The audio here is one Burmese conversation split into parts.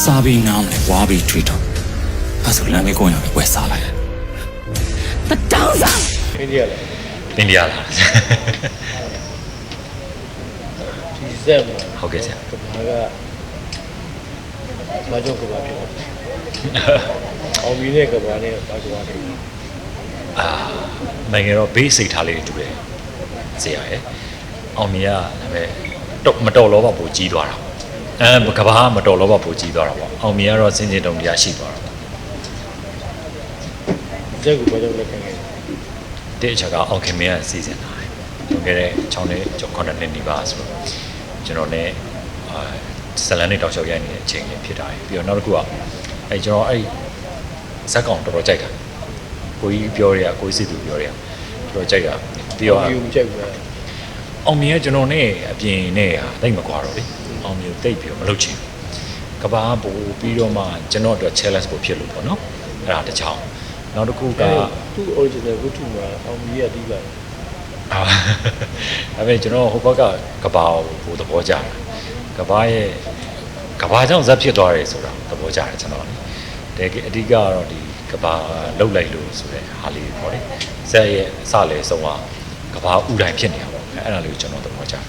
စားပြီးနောင်းလဲဝါပြီးထွေးတော့အဲ့ဆိုလမ်းမေးကိုရမယ်ဝယ်စားလိုက်တတောင်းစားအိန္ဒိယလားအိန္ဒိယလားဒီဇက်မှာဟုတ်ကဲ့ဆရာကဘာကဘာကြောင့်ကဘာဖြစ်လဲအောင်ပြီးတဲ့ကဘာနဲ့ဘာကဘာတွေအာနိုင်ငံတော်ဘေးစိတ်ထားလေးတွေတူတယ်ဆရာရဲ့အောင်မြင်ကဒါပေမဲ့တော့မတော်လောဘပိုကြီးသွားတာပေါ့ အဲကဘာမတော်လောဘပိုကြီးသွားတာပေါ့အောင်မြင်ကတော့စင်စင်တုံတရားရှိသွားတာပေါ့ဇက်ကိုဘာကြောင့်လက်ခံခဲ့လဲတဲ့အချက်ကအောင်ခင်မင်းကစီစဉ်တာတယ်။ဟုတ်ကဲ့တဲ့6နှစ်ကျော်9နှစ်နေပါဆိုတော့ကျွန်တော်နဲ့အာဇလန်နဲ့တောက်လျှောက်ရိုက်နေတဲ့အချိန်လေးဖြစ်တာတယ်။ပြီးတော့နောက်တစ်ခုကအဲကျွန်တော်အဲ့ဇက်ကောင်တော်တော်ကြိုက်တာ။ကိုကြီးပြောရကိုကြီးစစ်သူပြောရတော်တော်ကြိုက်တာ။ပြီးတော့ယူမချက်ဘူးလားအောင်မြင်ကကျွန်တော်နဲ့အပြင်နဲ့ဟာတိတ်မကွာတော့လေ။ အောင်မြင်တိတ်ပြီးတော့မလုပ်ချင်ဘူး။ကဘာပို့ပြီးတော့မှကျွန်တော်အတွက် challenge ပို့ဖြစ်လို့ပေါ့နော်။အဲ့ဒါတစ်ချောင်းနောက်တစ်ခုကသူ့ original ဝတ္ထုမှာအောင်ပြီးရဒီပါအာဒါပေမဲ့ကျွန်တော်ဟိုဘက်ကကဘာကိုသဘောကျတယ်ကဘာရဲ့ကဘာကြောင့်ဇက်ဖြစ်သွားတယ်ဆိုတာသဘောကျတယ်ကျွန်တော်လေတကယ်အဓိကကတော့ဒီကဘာလှုပ်လိုက်လို့ဆိုတဲ့ဟာလေးပေါ့လေဇက်ရဲ့အစလေဆုံးကကဘာဥတိုင်းဖြစ်နေတာပေါ့အဲ့ဒါလေးကိုကျွန်တော်သဘောကျတယ်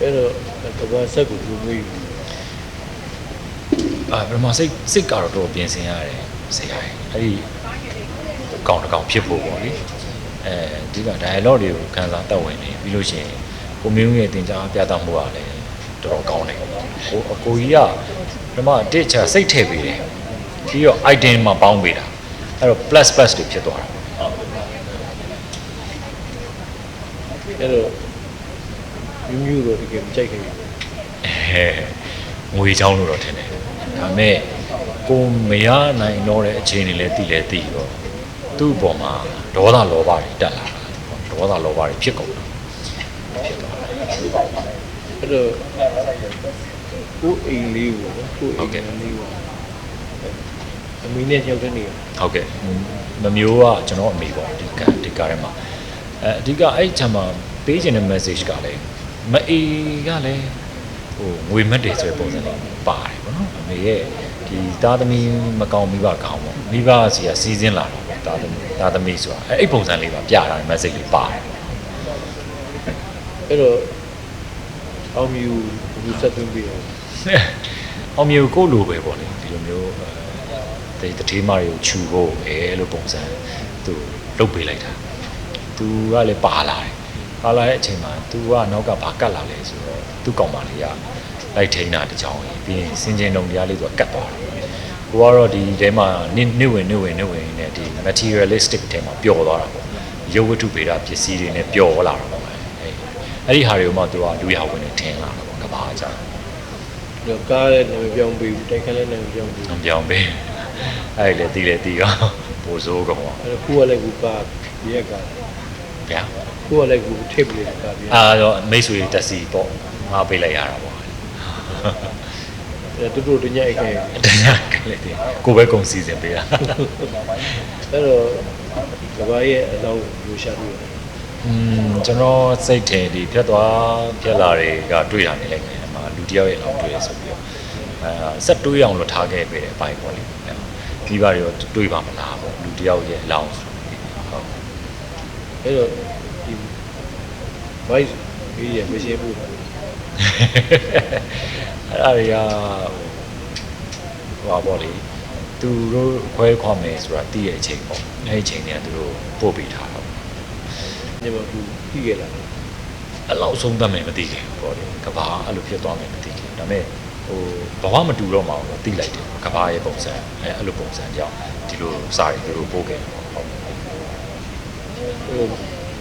အဲ့တော့ကဘာဇက်ကိုဘယ်လိုမျိုးယူအာပထမစိတ်စိတ်ကတော့တော့ပြင်ဆင်ရတယ်ဆရာရဲ့အဲ့ဒီကောင်တစ်ကောင်ဖြစ်ဖို့ပေါ့လေအဲဒီက dialogue တွေကိုခန်းစားတက်ဝင်နေပြီးလို့ရှိရင်ကိုမျိုးရဲ့တင် जा ပြသမှုကလည်းတော်တော်ကောင်းတယ်ကိုအကိုကြီးကပထမတစ်ချစိတ်ထည့်ပေးတယ်ပြီးတော့ item မှာပေါင်းပေးတာအဲ့တော့ plus plus တွေဖြစ်သွားတာအဲ့တော့ မြူးမြူးတော့တကယ်မကြိုက်ခဲ့ဘူးအဲငွေချောင်းလို့တော့ထင်တယ်ဒါပေမဲ့ကိုမရနိုင်တော့တဲ့အခြေအနေလည်းတည်လည်းတည်တော့သူ့အပေါ်မှာဒေါသလောဘတွေတက်လာတာဒေါသလောဘတွေဖြစ်ကုန်တာဖြစ်သွားတယ်အဲ့တော့ကိုယ်အိမ်လေးကိုနော်ကိုယ်အိမ်လေးကိုအမီနဲ့ကြောက်တဲ့နေရာဟုတ်ကဲ့မမျိုးကကျွန်တော်အမေပေါ့ဒီကဒီကားထဲမှာအဲအဓိကအဲ့ချမ်းမှာပေးခြင်းတဲ့ message ကလည်း မအေကလည်းဟိုငွေမက်တယ်ဆိုတဲ့ပုံစံလေးပါတယ်ပေါ့နော်အမေရဲ့ဒီသားသမီးမကောင်းမိဘကောင်းပေါ့မိဘစီကစီးစင်းလာတော့သားသမီးသားသမီးဆိုတာအဲ့အဲ့ပုံစံလေးပါပြတာ message လေးပါတယ်အဲ့တော့အောင်မြူဘူဆက်သွင်းပြီးတော့အောင်မျိုးကိုယ့်လိုပဲပေါ့လေဒီလိုမျိုးအဲဒီတတိမာတွေကိုခြူဖို့အဲလိုပုံစံသူလုတ်ပေးလိုက်တာသူကလည်းပါလာတယ် ပါလာတဲ့အချိန်မှာသူကနောက်ကဘာကတ်လာလဲဆိုတော့သူ့ကောင်မလေးကလိုက်ထိန်းတာတစ်ချောင်းကြီးပြီးရင်စင်ကျင်တုံတရားလေးသူကကတ်သွားတယ်ကိုကတော့ဒီထဲမှာနစ်နစ်ဝင်နစ်ဝင်နစ်ဝင်နဲ့ဒီ materialistic ထဲမှာပျော်သွားတာပေါ့ရုပ်ဝတ္ထုဗေဒပစ္စည်းတွေနဲ့ပျော်လာတာပေါ့အဲအဲ့ဒီဟာတွေကိုမှသူကလူရဝင်နေထင်လာတာပေါ့ကဘာကြောင့်ဒီကားရဲ့နာမည်ပြောင်းပြီးတိုက်ခန်းရဲ့နာမည်ပြောင်းပြီး။ပြောင်းပေး။အဲ့လေတီးလေတီးရောပိုစိုးကောင်ပါအဲ့တော့ကိုယ်ကလည်းကိုကားဒီရက်က ဗျာကိုယ်ကလည်းကိုထိပ်ပြီးကားပြီး။အာတော့မိတ်ဆွေတက်စီပေါ့ငါပေးလိုက်ရတာပေါ့အဲ့တူတူတညအိတ်ခဲ့။တညာကလေးတီးကိုပဲကုန်စီစဉ်ပေးတာအဲ့တော့ကဘာရဲ့အလောင်းကိုရှာပြီး။อืมကျွန်တော်စိတ်ထဲဒီဖြတ်သွားဖြတ်လာတွေကတွေ့တာနေလိုက်တယ်။အမလူတယောက်ရဲ့လောက်တွေ့ရဆိုပြီးတော့အာဆက်တွေးအောင်လို့ထားခဲ့ပေးတယ်အပိုင်ပေါ့လေ။ဒီပါတွေတော့တွေးပါမလားပေါ့လူတယောက်ရဲ့အလောင်းဆိုပြီးဟုတ် အဲ့တော့ဒီ vice ပြီးရမရှိဘူးအဲ့ဒါတွေကဟိုဟာပေါ့လေသူတို့ခွဲခွာမယ်ဆိုတာတည့်ရဲ့အချိန်ပေါ့အဲ့ဒီအချိန်တွေကသူတို့ပို့ပေးထားတော့ညမဘူးပြီးခဲ့လားအဲ့လောက်ဆုံးသတ်မယ်မသိခင်ပေါ့လေကဘာအဲ့လိုဖြစ်သွားမယ်မသိခင်ဒါပေမဲ့ဟိုဘဝမတူတော့မှတော့သိလိုက်တယ်ကဘာရဲ့ပုံစံအဲ့အဲ့လိုပုံစံကြောင့်ဒီလိုစာရီသူတို့ပို့ခဲ့တယ်ပေါ့ဟုတ် အဲ့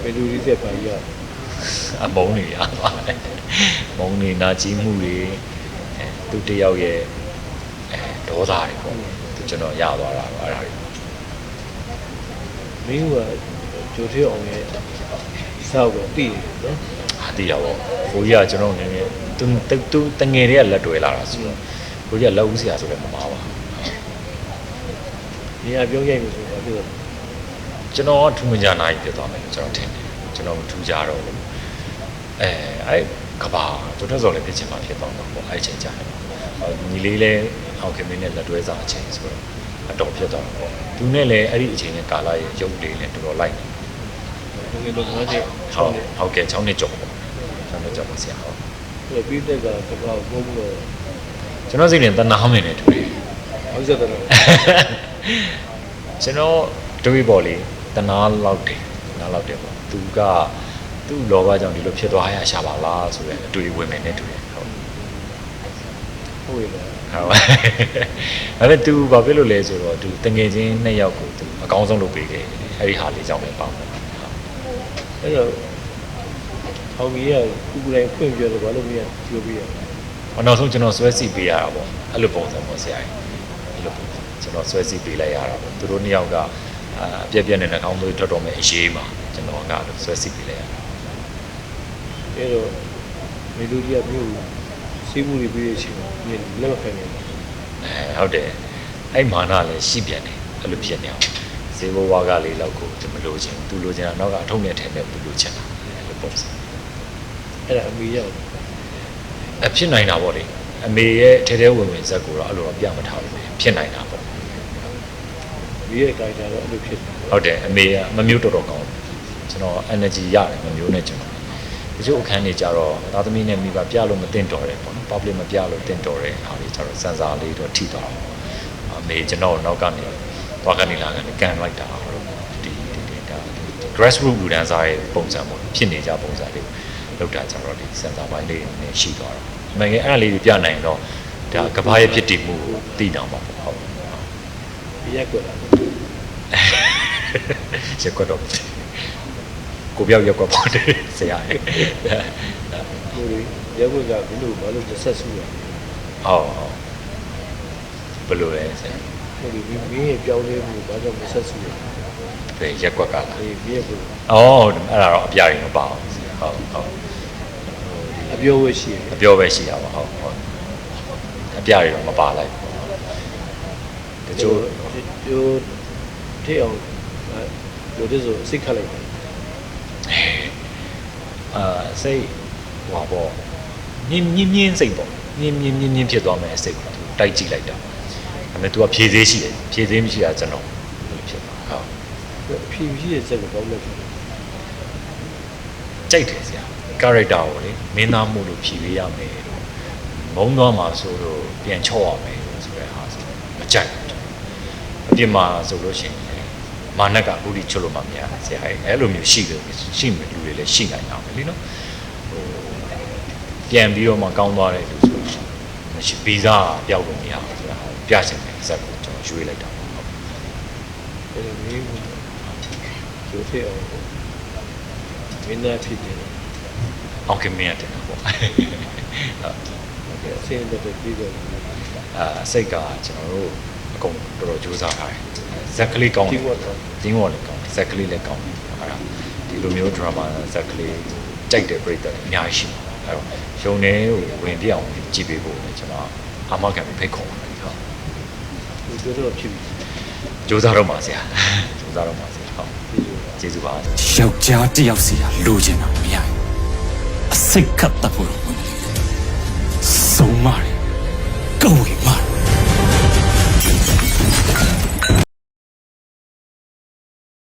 ဘယ်လိုလေးဆက်ပါရအမုန်းတွေရပါတယ်မုန်းနေနာကြီးမှုတွေအဲသူတယောက်ရဲ့အဲဒေါသတွေပေါ့သူကျွန်တော်ရသွားတာပေါ့အဲ့ဒါတွေမင်းကဂျိုထေအောင်ရဲ့စောက်တော့တည်တယ်နော်ဟာတည်တာပေါ့ကိုကြီးကကျွန်တော်နည်းနည်းသူသူတငယ်တွေကလက်တွဲလာတာဆိုတော့ကိုကြီးကလက်ဦးဆရာဆိုလည်းမမာပါဘူးနေရာပြောင်းရိုက်လို့ဆိုတော့ပြော ကျွန်တော်ကထူးမကြနိုင်ဖြစ်သွားမယ်လို့ကျွန်တော်ထင်တယ်ကျွန်တော်မထူးကြတော့ဘူးအဲအဲ့ကဘာတို့တက်စော်လည်းဖြစ်ချင်မှဖြစ်သွားမှာပေါ့အဲ့ချိန်ကြာတယ်ညီလေးလည်းအောင်ခင်မင်းနဲ့လက်တွဲစားအချိန်ဆိုတော့အတော်ဖြစ်သွားတာပေါ့သူနဲ့လည်းအဲ့ဒီအချိန်နဲ့ကာလာရဲ့ရုပ်လေးနဲ့တော်တော်လိုက်နေငယ်တော့ငါချင်းဟုတ်ဟုတ်ကဲ့6နှစ်ကျော်ပေါ့6နှစ်ကျော်ပါဆရာဟုတ်ပြီးတဲ့ကကဘာဘုံလို့ကျွန်တော်စိတ်နဲ့တနာမင်းနဲ့တူတယ်ဟုတ်စက်တယ်ကျွန်တော်တွေးပေါ်လေ တနာလောက်တယ်တနာလောက်တယ်ပေါ့သူကသူ့လောဘကြောင့်ဒီလိုဖြစ်သွားရရှာပါလားဆိုတဲ့အတွေ့အဝင်မယ်နဲ့တူတယ်ဟုတ် ဟုတ်ရဲ့ ဟုတ်ဒါပေမဲ့ तू ဘာဖြစ်လို့လဲဆိုတော့ तू တငယ်ချင်းနှစ်ယောက်ကို तू အကောင်းဆုံးလုပ်ပေးခဲ့တယ်အဲ့ဒီဟာလေးကြောင့်ပဲပေါ့ဟုတ် အဲ့တော့အောင်ကြီးကကုကူတိုင်းဖွင့်ပြတော့ဘာလို့မရပြောပြရ ဟောနောက်ဆုံးကျွန်တော်ဆွဲစီပေးရတာပေါ့အဲ့လိုပုံစံပေါ့ဆရာကြီးအဲ့လိုပုံစံကျွန်တော်ဆွဲစီပေးလိုက်ရတာပေါ့သူတို့နှစ်ယောက်က အာအပြက်ပြက်နဲ့နှာခေါင်းသွေးထွက်တော်မဲ့အရေးမှာကျွန်တော်ကလို့ဆွဲစီပေးလိုက်ရတာအဲ့တော့မီလူကြီးကမြို့စီးမှုတွေပြီးတဲ့အချိန်မှာမြင်လက်မခံနိုင်ဘူးအဲဟုတ်တယ်အဲ့မာနလည်းရှိပြန်တယ်အဲ့လိုဖြစ်နေအောင်ဇေဘဝါကလေးလောက်ကိုကျွန်မလိုချင်ဘူးသူလိုချင်တာနောက်ကအထုံးနဲ့ထဲနဲ့သူလိုချင်တာအဲ့လိုပုံစံအဲ့ဒါအမေရောက်အဖြစ်နိုင်တာပေါ့လေအမေရဲ့ထဲထဲဝင်ဝင်ဇက်ကိုတော့အဲ့လိုတော့ပြမထားဘူးဖြစ်နိုင်တာပေါ့ မိရဲ့ကိုင်တာတော့အဲ့လိုဖြစ်တယ်ဟုတ်တယ်အမေကမမျိုးတော်တော်ကောင်းတယ်ကျွန်တော် energy ရတယ်မမျိုးနဲ့ကျွန်တော်တချို့အခန်းတွေကြတော့သားသမီးနဲ့မိဘပြလို့မတင်တော်တယ်ပေါ့နော် public မပြလို့တင်တော်တယ်အားလေးကြတော့စံစာလေးတော့ထိသွားတော့အမေကျွန်တော်နောက်ကနေသွားကနေလာကနေကန်လိုက်တာတော့ဒီဒီဒီဒါ grassroots လူတန်းစားရဲ့ပုံစံပေါ့ဖြစ်နေကြပုံစံလေးလောက်တာကြတော့ဒီစံစာပိုင်းလေးနဲ့ရှိသွားတော့အမေကအဲ့ဒါလေးပြနိုင်တော့ဒါကဘာရဲ့ဖြစ်တည်မှုကိုသိတာမှာပေါ့ဟုတ်မိ ရက်ကွက်လာရက်ကွက်တော့ကိုပြောက်ရက်ကွက်ပေါ့တယ်ဆရာရဲ့ဟိုလေရက်ကွက်ကဘယ်လိုဘာလို့တစ်ဆက်ဆူရဟုတ်ဘယ်လိုလဲဆရာဟိုလေမင်းရဲ့ပြောင်းလဲမှုဘာကြောင့်တစ်ဆက်ဆူရဘယ်ရက်ကွက်ကလားအေးမိရဲ့ကိုအော်အဲ့ဒါတော့အပြားရင်မပါဘူးဆရာဟုတ်ဟုတ်အပြောဝဲရှိတယ်အပြောပဲရှိရပါဟုတ်ဟုတ်အပြားရင်တော့မပါလိုက်ဘူး တချို့ပြောထိအောင်ပြောတဲ့ဆိုစိတ်ခတ်လိုက်တယ်အာစိတ်ဟွာပေါ့မြင်းမြင်းမြင်းစိတ်ပေါ့မြင်းမြင်းမြင်းမြင်းဖြစ်သွားမယ်စိတ်ကိုသူတိုက်ကြည့်လိုက်တာဒါပေမဲ့ तू ကဖြည့်သေးရှိတယ်ဖြည့်သေးမရှိတာကျွန်တော်ဘယ်လိုဖြစ်သွားဟုတ်အဖြေရှိတဲ့စက်ကဘာလို့လဲကြိုက်တယ်ဆရာ character ကိုလေမင်းသားမှုလို့ဖြည့်ပေးရမယ်လို့မုံသွားမှာဆိုတော့ပြန်ချော့ရမယ်လို့ဆိုတဲ့ဟာဆိုမကြိုက်ဘူး အပြင်မှာဆိုလို့ရှိရင်မာနကအခုထိချွတ်လို့မမြင်ဆရာအဲ့အဲ့လိုမျိုးရှိတယ်ရှိမယ်လူတွေလည်းရှိနိုင်တာပဲလीနော်ဟိုပြန်ပြီးတော့မှကောင်းသွားတဲ့လူဆိုလို့မရှိဗီဇာပျောက်လို့မရဘူးဆိုတာပြချင်တယ်ဇက်ကိုကျွန်တော်ရွေးလိုက်တာပေါ့ဟုတ်အဲ့ဒါမင်းကိုပြောထိအောင်မင်းသားဖြစ်တယ်အောင်ကမင်းရတယ်ပေါ့ဟုတ်အစင်းတဲ့ပြီးတော့အာစိတ်ကကျွန်တော်တို့ အကုန်တော်တော်ကြိုးစားထားတယ်ဇက်ကလေးကောင်းတယ်ဒီဝတ်တော့တင်းဝေါ်လည်းကောင်းတယ်ဇက်ကလေးလည်းကောင်းတယ်အဲ့ဒါဒီလိုမျိုး drama ဇက်ကလေးကြိုက်တဲ့ပရိသတ်အများကြီးရှိတယ်အဲ့တော့ရုံနေကိုဝင်ပြအောင်ကြည့်ပေးဖို့လည်းကျွန်တော်အာမခံပြီးဖိတ်ခေါ်ပါတယ်ဟုတ်ဒီပြောတော့ဖြစ်ပြီကြိုးစားတော့ပါဆရာကြိုးစားတော့ပါဆရာဟုတ်ဒီလိုကျေးဇူးပါယောက်ျားတစ်ယောက်စီကလိုချင်တာမရဘူးအစိတ်ခတ်တတ်ဖို့